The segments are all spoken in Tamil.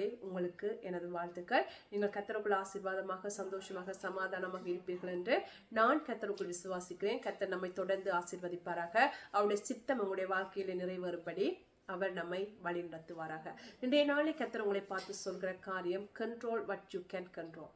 நாளே உங்களுக்கு எனது வாழ்த்துக்கள். நீங்கள் கத்தருக்குள் ஆசீர்வாதமாக சந்தோஷமாக சமாதானமாக இருப்பீர்கள் என்று நான் கத்தருக்குள் விசுவாசிக்கிறேன். கத்தர் நம்மை தொடர்ந்து ஆசீர்வதிப்பாராக. அவருடைய சித்தம் உங்களுடைய வாழ்க்கையில நிறைவேறும்படி. அவர் நம்மை வழி நடத்துவாராக இன்றைய நாளை கத்திர உங்களை பார்த்து சொல்கிற காரியம் control what you can control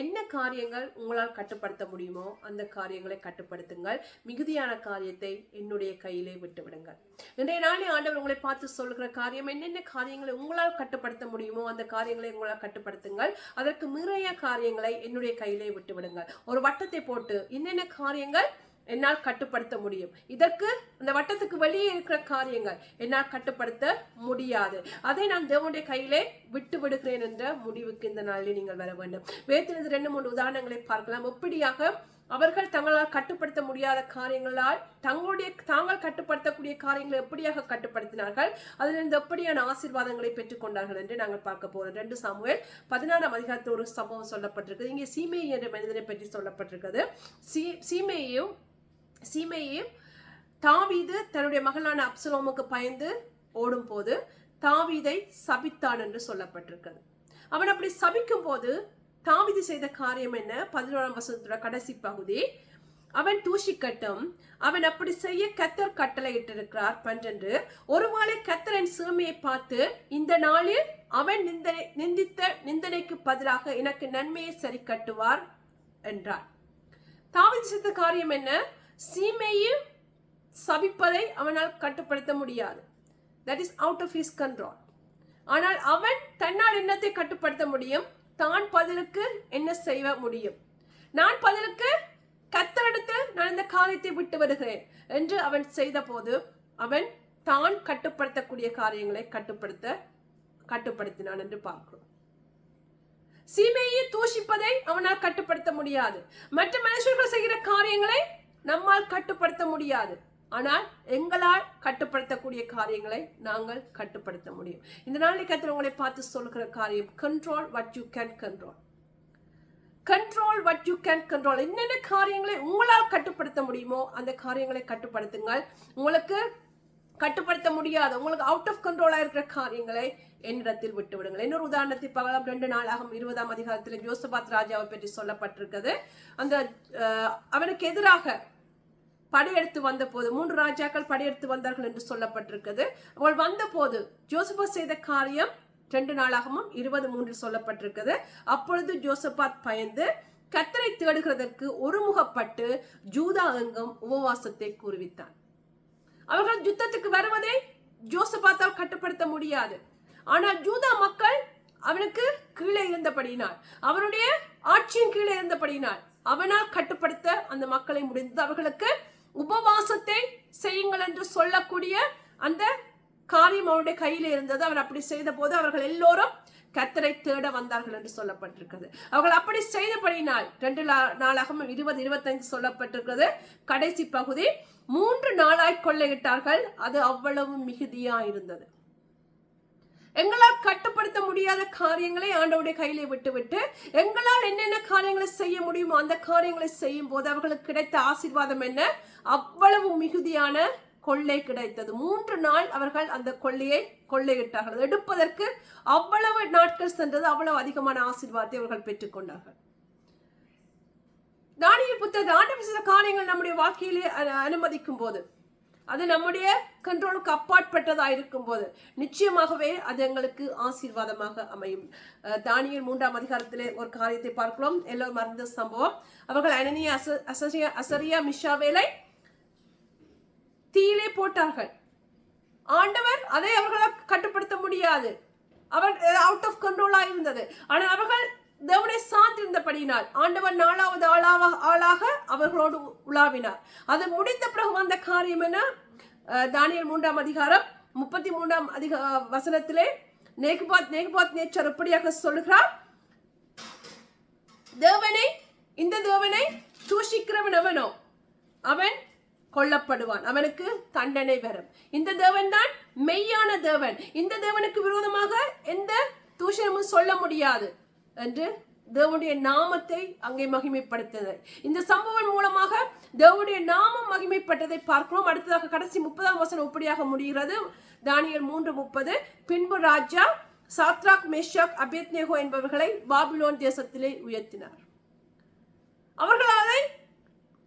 என்ன காரியங்கள் உங்களால் கட்டுப்படுத்த முடியுமோ அந்த காரியங்களை கட்டுப்படுத்துங்கள். மிகுதியான காரியத்தை என்னுடைய கையிலே விட்டுவிடுங்கள். இன்றைய நாளை ஆண்டவர் உங்களை பார்த்து சொல்கிற காரியம் என்னென்ன காரியங்களை உங்களால் கட்டுப்படுத்த முடியுமோ அந்த காரியங்களை உங்களால் கட்டுப்படுத்துங்கள். அதற்கு நிறைய காரியங்களை என்னுடைய கையிலே விட்டுவிடுங்கள். ஒரு வட்டத்தை போட்டு என்னென்ன காரியங்கள் என்னால் கட்டுப்படுத்த முடியும். இதற்கு அந்த வட்டத்துக்கு வெளியே இருக்கிற காரியங்கள் என்னால் கட்டுப்படுத்த முடியாது. அதை நான் தேவனுடைய கையிலே விட்டு விடுகிறேன் என்ற முடிவுக்கு இந்த நாளில் நீங்கள் வர வேண்டும். வேத்திலிருந்து ரெண்டு மூன்று உதாரணங்களை பார்க்கலாம். எப்படியாக அவர்கள் தங்களால் கட்டுப்படுத்த முடியாத காரியங்களால் தங்களுடைய தாங்கள் கட்டுப்படுத்தக்கூடிய காரியங்களை எப்படியாக கட்டுப்படுத்தினார்கள்? அதிலிருந்து எப்படியான ஆசீர்வாதங்களை பெற்றுக்கொண்டார்கள் என்று நாங்கள் பார்க்க போகிறோம் ரெண்டு சாமுவேல் பதினாறாம் அதிகாரத்தில் ஒரு சம்பவம் சொல்லப்பட்டிருக்குது. இங்கே சீமையை என்ற மனிதனை பற்றி சொல்லப்பட்டிருக்கிறது சீ சீமையையும் சீமையே தாவீது தன்னுடைய மகளான அப்சலோமுக்கு பயந்து ஓடும்போது தாவீதை சபித்தான் என்று சொல்லப்பட்டிருக்கிறது. அவன் அப்படி சபிக்கும் போது தாவீது செய்த காரியம் என்ன? பதினோராம் வசனத்தோட கடைசி பகுதி. அவன் தூஷிக்கட்டும் அவன் அப்படி செய்ய கத்தர் கட்டளை இட்டிருக்கிறார் பன்றென்று ஒருவேளை கத்தரின் சிறுமையை பார்த்து இந்த நாளில் அவன் நிந்தனை நிந்தித்த நிந்தனைக்கு பதிலாக எனக்கு நன்மையை சரி கட்டுவார் என்றார் தாவீது செய்த காரியம் என்ன? சீமையில் சபிப்பதை அவனால் கட்டுப்படுத்த முடியாது. That is out of his control ஆனால் அவன் தன்னால் எண்ணத்தை கட்டுப்படுத்த முடியும்? தான் பதிலுக்கு என்ன செய்ய முடியும்? நான் பதிலுக்கு கத்தரிடத்தில் நான் இந்த காரியத்தை விட்டு வருகிறேன் என்று அவன் செய்த போது அவன் தான் கட்டுப்படுத்தக்கூடிய காரியங்களை கட்டுப்படுத்த கட்டுப்படுத்தினான் என்று பார்க்கிறோம். சீமையை தூஷிப்பதை அவனால் கட்டுப்படுத்த முடியாது. மற்ற மனுஷர்கள் செய்கிற காரியங்களை நம்மால் கட்டுப்படுத்த முடியாது. ஆனால் எங்களால் கட்டுப்படுத்தக்கூடிய காரியங்களை நாங்கள் கட்டுப்படுத்த முடியும். இந்த நாளில் உங்களை பார்த்து சொல்கிற காரியம் control what you can control control what you can control என்னென்ன காரியங்களை உங்களால் கட்டுப்படுத்த முடியுமோ அந்த காரியங்களை கட்டுப்படுத்துங்கள். உங்களுக்கு கட்டுப்படுத்த முடியாது. உங்களுக்கு அவுட் ஆஃப் கண்ட்ரோலாக இருக்கிற காரியங்களை என்னிடத்தில் விட்டு விடுங்கள் இன்னொரு உதாரணத்தை பகலாம் ரெண்டு நாளாகும். இருபதாம் அதிகாரத்தில் ஜோசபாத் ராஜாவை பற்றி சொல்லப்பட்டிருக்கிறது. அந்த அவனுக்கு எதிராக படையெடுத்து வந்தபோது மூன்று ராஜாக்கள் படையெடுத்து வந்தார்கள் என்று சொல்லப்பட்டிருக்கிறது. அவள் வந்தபோது ஜோசபா செய்த காரியம் ரெண்டு நாளாகவும் இருபது மூன்றில் சொல்லப்பட்டிருக்கிறது. அப்பொழுது ஜோசபாத் பயந்து கத்தரை தேடுகிறதற்கு ஒருமுகப்பட்டு ஜூதா எங்கும் உபவாசத்தை கூறுவித்தான் அவர்கள் யுத்தத்துக்கு வருவதை ஜோசபாத்தால் கட்டுப்படுத்த முடியாது. ஆனால் ஜூதா மக்கள் அவனுக்கு கீழே இருந்தபடியினால் அவனுடைய ஆட்சியின் கீழே இருந்தபடியினால் அவனால் கட்டுப்படுத்த அந்த மக்களை முடிந்தது. அவர்களுக்கு உபவாசத்தை செய்யுங்கள் என்று சொல்லக்கூடிய அந்த காரியம் அவருடைய கையில் இருந்தது. அவர் அப்படி செய்த போது அவர்கள் எல்லோரும் கத்தரை தேட வந்தார்கள் என்று சொல்லப்பட்டிருக்கிறது. அவர்கள் அப்படி செய்தபடியினால் ரெண்டு லா- நாளாகவும் இருபது இருபத்தஞ்சு சொல்லப்பட்டிருக்கிறது. கடைசி பகுதி மூன்று நாளாய் கொள்ளையிட்டார்கள். அது அவ்வளவு மிகுதியா இருந்தது. எங்களால் கட்டுப்படுத்த முடியாத காரியங்களை ஆண்டவருடைய கையிலே விட்டுவிட்டு எங்களால் என்னென்ன காரியங்களை செய்ய முடியுமோ அந்த காரியங்களை செய்யும் போது அவர்களுக்கு கிடைத்த ஆசீர்வாதம் என்ன? அவ்வளவு மிகுதியான கொள்ளை கிடைத்தது. மூன்று நாள் அவர்கள் அந்த கொள்ளையை கொள்ளையிட்டார்கள். எடுப்பதற்கு அவ்வளவு நாட்கள் சென்றது அவ்வளவு அதிகமான ஆசீர்வாதத்தை அவர்கள் பெற்றுக்கொண்டார்கள் தானிய புத்தகத்தை ஆண்டு சில காரியங்கள் நம்முடைய வாழ்க்கையிலே அனுமதிக்கும் போது அது நம்முடைய கண்ட்ரோலுக்கு அப்பாற்பட்டதாக இருக்கும் போது நிச்சயமாகவே அது எங்களுக்கு ஆசீர்வாதமாக அமையும். தானியல் மூன்றாம் அதிகாரத்திலே ஒரு காரியத்தை பார்க்கலாம் எல்லோரும் மறந்த சம்பவம். அவர்கள் அனனிய அச அசரியா அசரியா மிஷாவேலை தீயிலே போட்டார்கள். ஆண்டவர் அதை அவர்களால் கட்டுப்படுத்த முடியாது. அவர் அவுட் ஆஃப் கண்ட்ரோலாக இருந்தது. ஆனால் அவர்கள் தேவனை சார்ந்திருந்தபடியினால் ஆண்டவர் நாலாவது ஆளாக ஆளாக அவர்களோடு உலாவினார். அது முடிந்த பிறகு வந்த காரியம் என்ன? தானியல் மூன்றாம் அதிகாரம் முப்பத்தி மூன்றாம் அதிக வசனத்திலே நேகுபாத் நேகுபாத் நேச்சர் எப்படியாக சொல்கிறார்? தேவனை இந்த தேவனை தூஷிக்கிறவன் அவனோ அவன் கொல்லப்படுவான். அவனுக்கு தண்டனை வரும். இந்த தேவன் தான் மெய்யான தேவன். இந்த தேவனுக்கு விரோதமாக எந்த தூஷணமும் சொல்ல முடியாது என்று தேவனுடைய நாமத்தை அங்கே மகிமைப்படுத்தது. இந்த சம்பவம் மூலமாக தேவனுடைய நாமம் மகிமைப்பட்டதை பார்க்கிறோம். அடுத்ததாக கடைசி முப்பதாம் வசனம் இப்படியாக முடிகிறது. தானியல் மூன்று முப்பது. பின்பு ராஜா சாத்ராக் மேஷாக் அபேத்நேகோ என்பவர்களை பாபிலோன் தேசத்திலே உயர்த்தினார். அவர்கள் அதை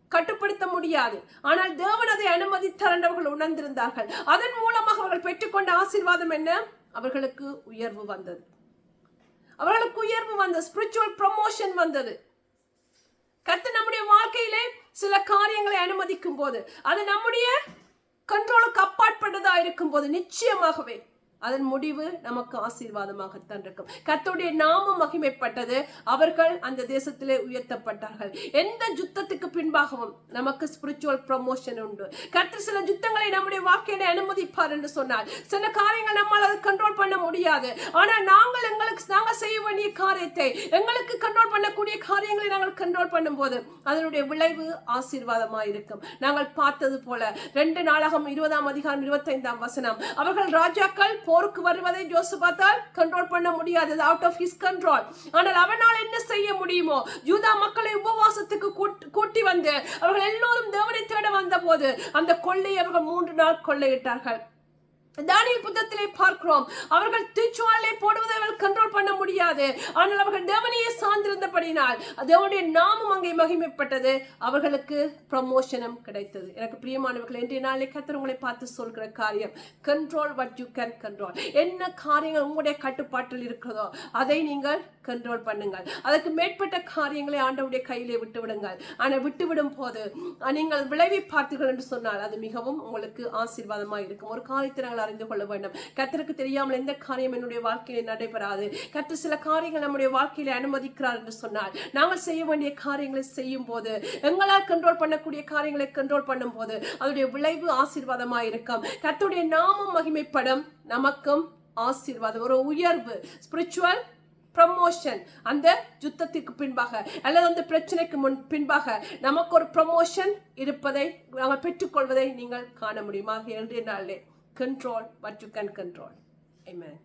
கட்டுப்படுத்த முடியாது. ஆனால் தேவன் அதை அனுமதித்தார் உணர்ந்திருந்தார்கள். அதன் மூலமாக அவர்கள் பெற்றுக்கொண்ட ஆசீர்வாதம் என்ன? அவர்களுக்கு உயர்வு வந்தது. அவர்களுக்கு உயர்வு வந்தது. ஸ்பிரிச்சுவல் ப்ரமோஷன் வந்தது. கத்து நம்முடைய வாழ்க்கையிலே சில காரியங்களை அனுமதிக்கும் போது அது நம்முடைய கண்ட்ரோலுக்கு அப்பாற்பட்டதா இருக்கும் போது நிச்சயமாகவே அதன் முடிவு நமக்கு ஆசீர்வாதமாகத்தான் இருக்கும். கத்துடைய நாமம் மகிமைப்பட்டது அவர்கள் அந்த தேசத்திலே உயர்த்தப்பட்டார்கள். எந்த யுத்தத்துக்கு பின்பாகவும் நமக்கு ஸ்பிரிச்சுவல் ப்ரமோஷன் உண்டு. கர்த்தர் சில யுத்தங்களை நம்முடைய வாழ்க்கையில அனுமதிப்பார் என்று சொன்னார். சில காரியங்கள் நம்மால் அதை கண்ட்ரோல் பண்ண முடியாது. ஆனால் நாங்கள் எங்களுக்கு நாங்கள் செய்ய வேண்டிய காரியத்தை எங்களுக்கு கண்ட்ரோல் பண்ணக்கூடிய காரியங்களை நாங்கள் கண்ட்ரோல் பண்ணும்போது அதனுடைய விளைவு ஆசீர்வாதமாக இருக்கும். நாங்கள் பார்த்தது போல ரெண்டு நாளாகம் இருபதாம் அதிகாரம் இருபத்தைந்தாம் வசனம் அவர்கள் ராஜாக்கள் போருக்கு வருவதை ஜோசபாத்தால் கண்ட்ரோல் பண்ண முடியாது அவுட் ஆஃப் ஹிஸ் கண்ட்ரோல் ஆனால் அவனால் என்ன செய்ய முடியுமோ? யூதா மக்களை உபவாசத்துக்கு கூட்டி வந்து அவர்கள் எல்லோரும் தேவனை தேட வந்த போது அந்த கொள்ளையை அவர்கள் மூன்று நாள் கொள்ளையிட்டார்கள். தானியல் புத்தத்திலே பார்க்கிறோம். அவர்கள் தீச்சுவாலை போடுவதை அவர்கள் கண்ட்ரோல் பண்ண முடியாது. ஆனால் அவர்கள் தேவனையே சார்ந்திருந்தபடினால் தேவனுடைய நாமம் அங்கே மகிமைப்பட்டது. அவர்களுக்கு ப்ரமோஷனும் கிடைத்தது. எனக்கு பிரியமானவர்கள் இன்றைய நாளை கத்தர் உங்களை பார்த்து சொல்கிற காரியம் control what you can control என்ன காரியங்கள் உங்களுடைய கட்டுப்பாட்டில் இருக்கிறதோ அதை நீங்கள் கண்ட்ரோல் பண்ணுங்கள். அதற்கு மேற்பட்ட காரியங்களை ஆண்டவுடைய கையிலே விட்டு விடுங்கள் ஆனால் விட்டு விடும் போது நீங்கள் விளைவி பார்த்தீர்கள் என்று சொன்னால் அது மிகவும் உங்களுக்கு ஆசீர்வாதமாக இருக்கும். ஒரு காரியத்தை நாங்கள் அறிந்து கொள்ள வேண்டும். கத்தருக்கு தெரியாமல் எந்த காரியம் என்னுடைய வாழ்க்கையில் நடைபெறாது. கத்து சில காரியங்கள் நம்முடைய வாழ்க்கையில அனுமதிக்கிறார் என்று சொன்னால் நாங்கள் செய்ய வேண்டிய காரியங்களை செய்யும் போது எங்களால் கண்ட்ரோல் பண்ணக்கூடிய காரியங்களை கண்ட்ரோல் பண்ணும் போது அதனுடைய விளைவு ஆசீர்வாதமாக இருக்கும். கத்துடைய நாமம் மகிமைப்படும். நமக்கும் ஆசீர்வாதம். ஒரு உயர்வு ஸ்பிரிச்சுவல் ப்ரமோஷன் அந்த யுத்தத்திற்கு பின்பாக அல்லது அந்த பிரச்சனைக்கு முன் பின்பாக நமக்கு ஒரு ப்ரமோஷன் இருப்பதை நாங்கள் பெற்றுக்கொள்வதை நீங்கள் காண முடியுமா? என்று நாளே control what you can control. Amen.